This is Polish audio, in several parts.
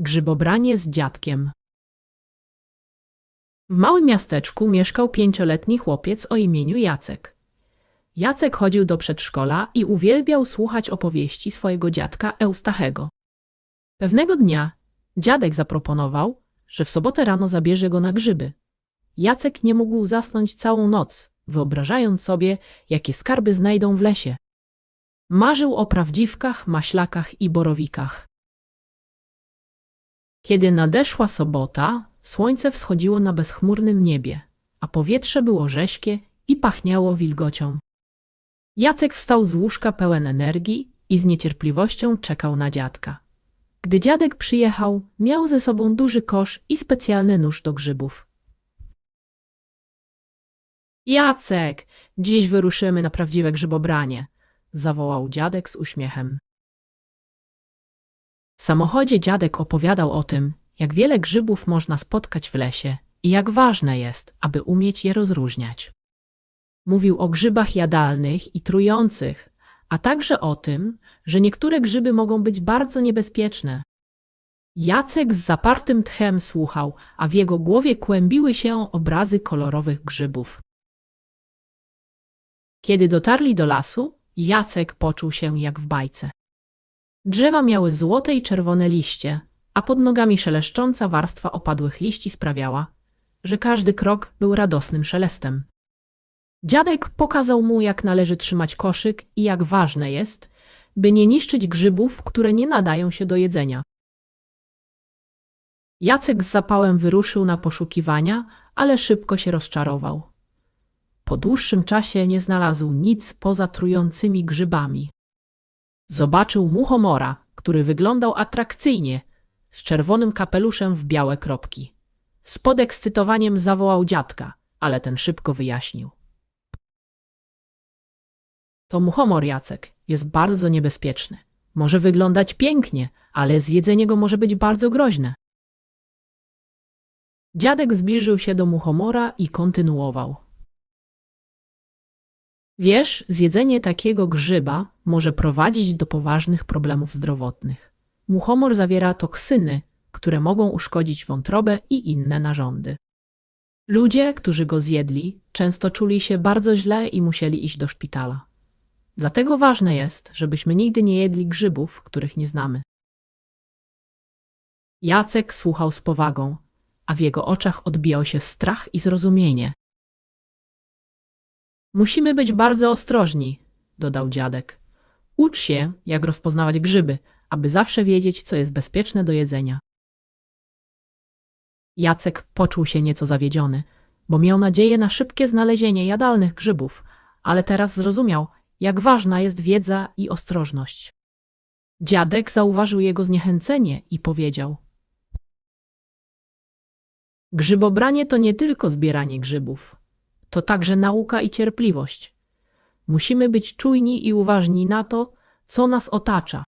Grzybobranie z dziadkiem. W małym miasteczku mieszkał pięcioletni chłopiec o imieniu Jacek. Jacek chodził do przedszkola i uwielbiał słuchać opowieści swojego dziadka Eustachego. Pewnego dnia dziadek zaproponował, że w sobotę rano zabierze go na grzyby. Jacek nie mógł zasnąć całą noc, wyobrażając sobie, jakie skarby znajdą w lesie. Marzył o prawdziwkach, maślakach i borowikach. Kiedy nadeszła sobota, słońce wschodziło na bezchmurnym niebie, a powietrze było rześkie i pachniało wilgocią. Jacek wstał z łóżka pełen energii i z niecierpliwością czekał na dziadka. Gdy dziadek przyjechał, miał ze sobą duży kosz i specjalny nóż do grzybów. Jacek, dziś wyruszymy na prawdziwe grzybobranie, zawołał dziadek z uśmiechem. W samochodzie dziadek opowiadał o tym, jak wiele grzybów można spotkać w lesie i jak ważne jest, aby umieć je rozróżniać. Mówił o grzybach jadalnych i trujących, a także o tym, że niektóre grzyby mogą być bardzo niebezpieczne. Jacek z zapartym tchem słuchał, a w jego głowie kłębiły się obrazy kolorowych grzybów. Kiedy dotarli do lasu, Jacek poczuł się jak w bajce. Drzewa miały złote i czerwone liście, a pod nogami szeleszcząca warstwa opadłych liści sprawiała, że każdy krok był radosnym szelestem. Dziadek pokazał mu, jak należy trzymać koszyk i jak ważne jest, by nie niszczyć grzybów, które nie nadają się do jedzenia. Jacek z zapałem wyruszył na poszukiwania, ale szybko się rozczarował. Po dłuższym czasie nie znalazł nic poza trującymi grzybami. Zobaczył muchomora, który wyglądał atrakcyjnie, z czerwonym kapeluszem w białe kropki. Z podekscytowaniem zawołał dziadka, ale ten szybko wyjaśnił. To muchomor Jacek jest bardzo niebezpieczny. Może wyglądać pięknie, ale zjedzenie go może być bardzo groźne. Dziadek zbliżył się do muchomora i kontynuował. Wiesz, zjedzenie takiego grzyba może prowadzić do poważnych problemów zdrowotnych. Muchomor zawiera toksyny, które mogą uszkodzić wątrobę i inne narządy. Ludzie, którzy go zjedli, często czuli się bardzo źle i musieli iść do szpitala. Dlatego ważne jest, żebyśmy nigdy nie jedli grzybów, których nie znamy. Jacek słuchał z powagą, a w jego oczach odbijał się strach i zrozumienie. Musimy być bardzo ostrożni, dodał dziadek. Ucz się, jak rozpoznawać grzyby, aby zawsze wiedzieć, co jest bezpieczne do jedzenia. Jacek poczuł się nieco zawiedziony, bo miał nadzieję na szybkie znalezienie jadalnych grzybów, ale teraz zrozumiał, jak ważna jest wiedza i ostrożność. Dziadek zauważył jego zniechęcenie i powiedział: Grzybobranie to nie tylko zbieranie grzybów, to także nauka i cierpliwość. Musimy być czujni i uważni na to, co nas otacza.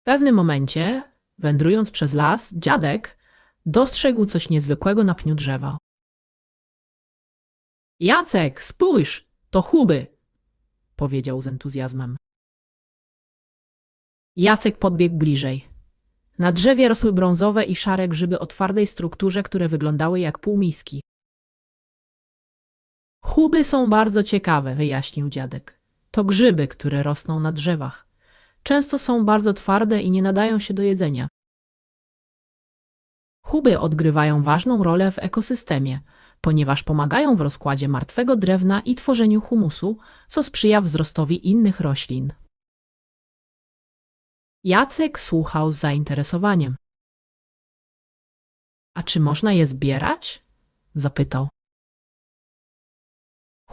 W pewnym momencie, wędrując przez las, dziadek dostrzegł coś niezwykłego na pniu drzewa. Jacek, spójrz, to chuby, powiedział z entuzjazmem. Jacek podbiegł bliżej. Na drzewie rosły brązowe i szare grzyby o twardej strukturze, które wyglądały jak półmiski. Chuby są bardzo ciekawe, wyjaśnił dziadek. To grzyby, które rosną na drzewach. Często są bardzo twarde i nie nadają się do jedzenia. Chuby odgrywają ważną rolę w ekosystemie, ponieważ pomagają w rozkładzie martwego drewna i tworzeniu humusu, co sprzyja wzrostowi innych roślin. Jacek słuchał z zainteresowaniem. A czy można je zbierać? zapytał.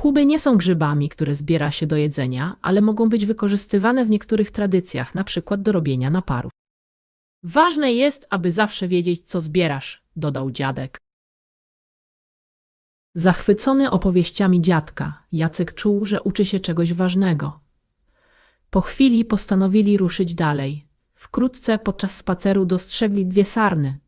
Chuby nie są grzybami, które zbiera się do jedzenia, ale mogą być wykorzystywane w niektórych tradycjach, przykład do robienia naparów. Ważne jest, aby zawsze wiedzieć, co zbierasz, dodał dziadek. Zachwycony opowieściami dziadka, Jacek czuł, że uczy się czegoś ważnego. Po chwili postanowili ruszyć dalej. Wkrótce podczas spaceru dostrzegli dwie sarny.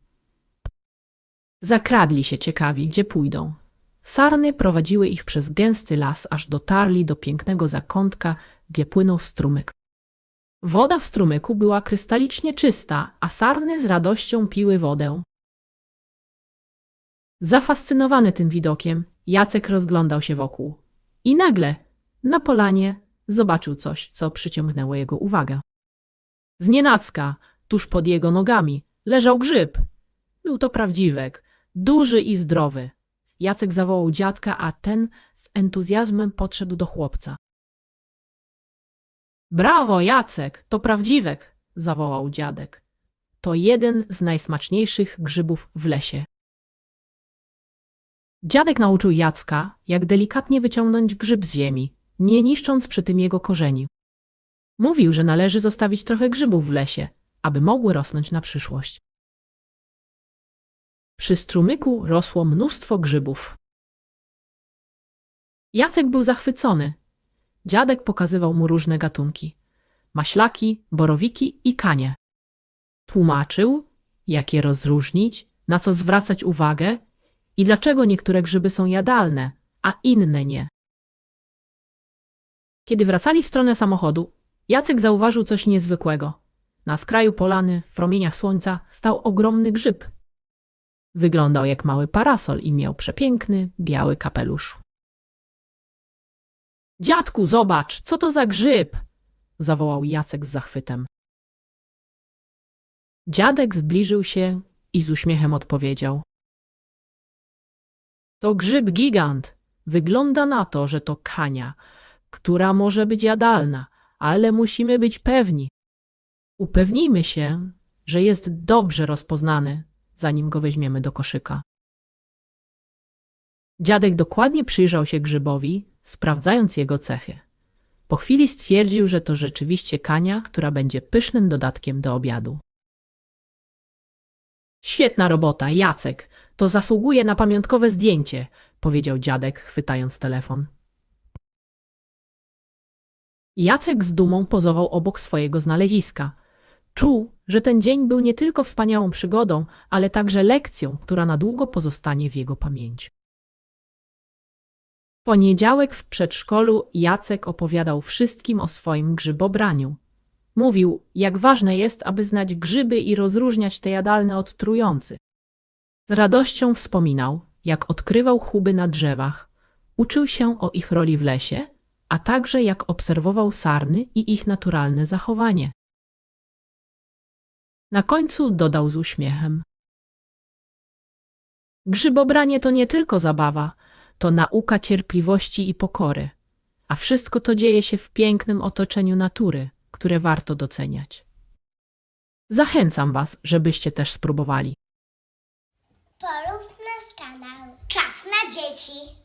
Zakradli się ciekawi, gdzie pójdą. Sarny prowadziły ich przez gęsty las, aż dotarli do pięknego zakątka, gdzie płynął strumyk. Woda w strumyku była krystalicznie czysta, a sarny z radością piły wodę. Zafascynowany tym widokiem, Jacek rozglądał się wokół. I nagle, na polanie, zobaczył coś, co przyciągnęło jego uwagę. Znienacka, tuż pod jego nogami, leżał grzyb. Był to prawdziwek, duży i zdrowy. Jacek zawołał dziadka, a ten z entuzjazmem podszedł do chłopca. Brawo, Jacek, to prawdziwek, zawołał dziadek. To jeden z najsmaczniejszych grzybów w lesie. Dziadek nauczył Jacka, jak delikatnie wyciągnąć grzyb z ziemi, nie niszcząc przy tym jego korzeni. Mówił, że należy zostawić trochę grzybów w lesie, aby mogły rosnąć na przyszłość. Przy strumyku rosło mnóstwo grzybów. Jacek był zachwycony. Dziadek pokazywał mu różne gatunki: maślaki, borowiki i kanie. Tłumaczył, jak je rozróżnić, na co zwracać uwagę i dlaczego niektóre grzyby są jadalne, a inne nie. Kiedy wracali w stronę samochodu, Jacek zauważył coś niezwykłego. Na skraju polany, w promieniach słońca, stał ogromny grzyb. Wyglądał jak mały parasol i miał przepiękny, biały kapelusz. Dziadku, zobacz, co to za grzyb! zawołał Jacek z zachwytem. Dziadek zbliżył się i z uśmiechem odpowiedział. To grzyb gigant. Wygląda na to, że to kania, która może być jadalna, ale musimy być pewni. Upewnijmy się, że jest dobrze rozpoznany, zanim go weźmiemy do koszyka. Dziadek dokładnie przyjrzał się grzybowi, sprawdzając jego cechy. Po chwili stwierdził, że to rzeczywiście kania, która będzie pysznym dodatkiem do obiadu. Świetna robota, Jacek. To zasługuje na pamiątkowe zdjęcie, powiedział dziadek, chwytając telefon. Jacek z dumą pozował obok swojego znaleziska. Czuł, że ten dzień był nie tylko wspaniałą przygodą, ale także lekcją, która na długo pozostanie w jego pamięci. W poniedziałek w przedszkolu Jacek opowiadał wszystkim o swoim grzybobraniu. Mówił, jak ważne jest, aby znać grzyby i rozróżniać te jadalne od trujących. Z radością wspominał, jak odkrywał chuby na drzewach, uczył się o ich roli w lesie, a także jak obserwował sarny i ich naturalne zachowanie. Na końcu dodał z uśmiechem. Grzybobranie to nie tylko zabawa, to nauka cierpliwości i pokory, a wszystko to dzieje się w pięknym otoczeniu natury, które warto doceniać. Zachęcam Was, żebyście też spróbowali. Polub nasz kanał. Czas na dzieci.